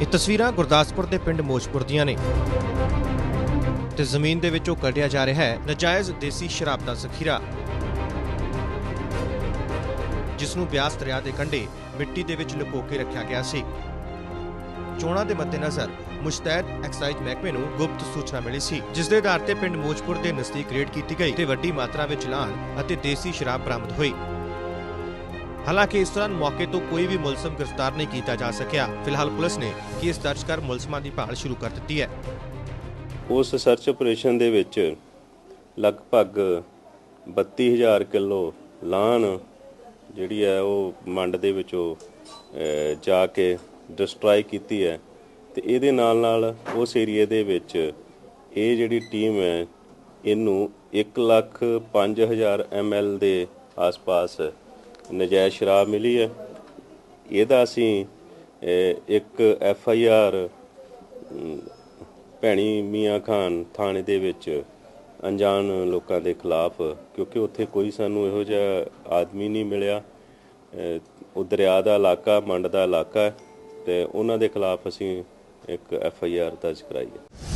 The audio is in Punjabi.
ਇਹ ਤਸਵੀਰਾਂ ਗੁਰਦਾਸਪੁਰ ਦੇ ਪਿੰਡ ਮੋਜਪੁਰ ਦੀਆਂ ਨੇ। ਤੇ ਜ਼ਮੀਨ ਦੇ ਵਿੱਚੋਂ ਕੱਢਿਆ ਜਾ ਰਿਹਾ ਹੈ ਨਜਾਇਜ਼ ਦੇਸੀ ਸ਼ਰਾਬ ਦਾ ਜ਼ਖੀਰਾ। ਜਿਸ ਨੂੰ ਬਿਆਸ ਦਰਿਆ ਦੇ ਕੰਢੇ ਮਿੱਟੀ ਦੇ ਵਿੱਚ ਲੁਕੋ ਕੇ ਰੱਖਿਆ ਗਿਆ ਸੀ। ਚੋਣਾਂ ਦੇ ਮੱਦੇਨਜ਼ਰ ਮੁਸ਼ਤੈਦ ਐਕਸਾਈਜ਼ ਮਹਿਕਮੇ ਨੂੰ ਗੁਪਤ ਸੂਚਨਾ ਮਿਲੀ ਸੀ, ਜਿਸ ਦੇ ਆਧਾਰ ਤੇ ਪਿੰਡ ਮੋਜਪੁਰ ਦੇ ਨਜ਼ਦੀਕ ਰੇਡ ਕੀਤੀ ਗਈ ਤੇ ਵੱਡੀ ਮਾਤਰਾ ਵਿੱਚ ਲਾਨ ਅਤੇ ਦੇਸੀ ਸ਼ਰਾਬ ਬਰਾਮਦ ਹੋਈ। ਹਾਲਾਂਕਿ ਇਸ ਦੌਰਾਨ ਮੌਕੇ ਤੋਂ ਕੋਈ ਵੀ ਮੁਲਜ਼ਮ ਗ੍ਰਿਫਤਾਰ ਨਹੀਂ ਕੀਤਾ ਜਾ ਸਕਿਆ। ਫਿਲਹਾਲ ਪੁਲਿਸ ਨੇ ਕੇਸ ਦਰਜ ਕਰ ਮੁਲਜ਼ਮਾਂ ਦੀ ਭਾਲ ਸ਼ੁਰੂ ਕਰ ਦਿੱਤੀ ਹੈ। ਉਸ ਸਰਚ ਆਪਰੇਸ਼ਨ ਦੇ ਵਿੱਚ ਲਗਭਗ 32000 ਕਿਲੋ ਲਾਨ ਜਿਹੜੀ ਹੈ ਉਹ ਮੰਡ ਦੇ ਵਿੱਚੋਂ ਜਾ ਕੇ ਡਿਸਟਰੋਏ ਕੀਤੀ ਹੈ ਤੇ ਇਹਦੇ ਨਾਲ ਨਾਲ ਉਸ ਏਰੀਏ ਦੇ ਵਿੱਚ ਇਹ ਜਿਹੜੀ ਟੀਮ ਹੈ, ਇਹਨੂੰ 1 ਲੱਖ 5000 ਐਮਐਲ ਦੇ ਆਸ-ਪਾਸ ਨਜਾਇਜ਼ ਸ਼ਰਾਬ ਮਿਲੀ ਹੈ। ਇਹਦਾ ਅਸੀਂ ਇੱਕ F I R Bhaini Mian Khan ਥਾਣੇ ਦੇ ਵਿੱਚ ਅਣਜਾਣ ਲੋਕਾਂ ਦੇ ਖਿਲਾਫ, ਕਿਉਂਕਿ ਉੱਥੇ ਕੋਈ ਸਾਨੂੰ ਇਹੋ ਜਿਹਾ ਆਦਮੀ ਨਹੀਂ ਮਿਲਿਆ। ਉਹ ਦਰਿਆ ਦਾ ਇਲਾਕਾ, ਮੰਡ ਦਾ ਇਲਾਕਾ ਹੈ ਤੇ ਉਹਨਾਂ ਦੇ ਖਿਲਾਫ ਅਸੀਂ ਇੱਕ ਐਫ ਆਈ ਆਰ ਦਰਜ ਕਰਾਈ ਹੈ।